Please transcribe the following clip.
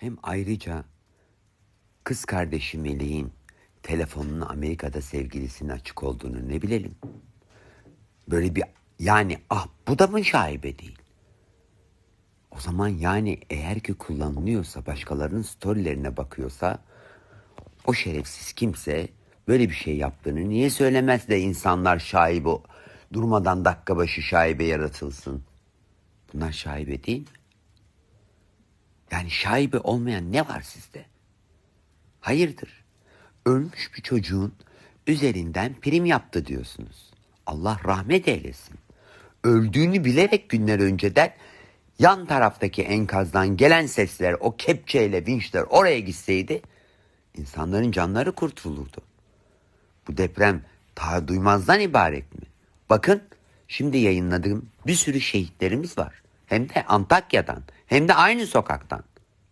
Hem ayrıca kız kardeşi Meleğin telefonunun Amerika'da sevgilisinin açık olduğunu ne bilelim. Böyle bir yani ah bu da mı şaibe değil? O zaman yani eğer ki kullanılıyorsa başkalarının storylerine bakıyorsa o şerefsiz kimse böyle bir şey yaptığını niye söylemez de insanlar şaibe durmadan dakika başı şaibe yaratılsın. Bunlar şaibe değil mi? Yani şaibe olmayan ne var sizde? Hayırdır? Ölmüş bir çocuğun üzerinden prim yaptı diyorsunuz. Allah rahmet eylesin. Öldüğünü bilerek günler önceden yan taraftaki enkazdan gelen sesler o kepçeyle vinçler oraya gitseydi insanların canları kurtulurdu. Bu deprem ta duymazdan ibaret mi? Bakın şimdi yayınladığım bir sürü şehitlerimiz var. Hem de Antakya'dan hem de aynı sokaktan.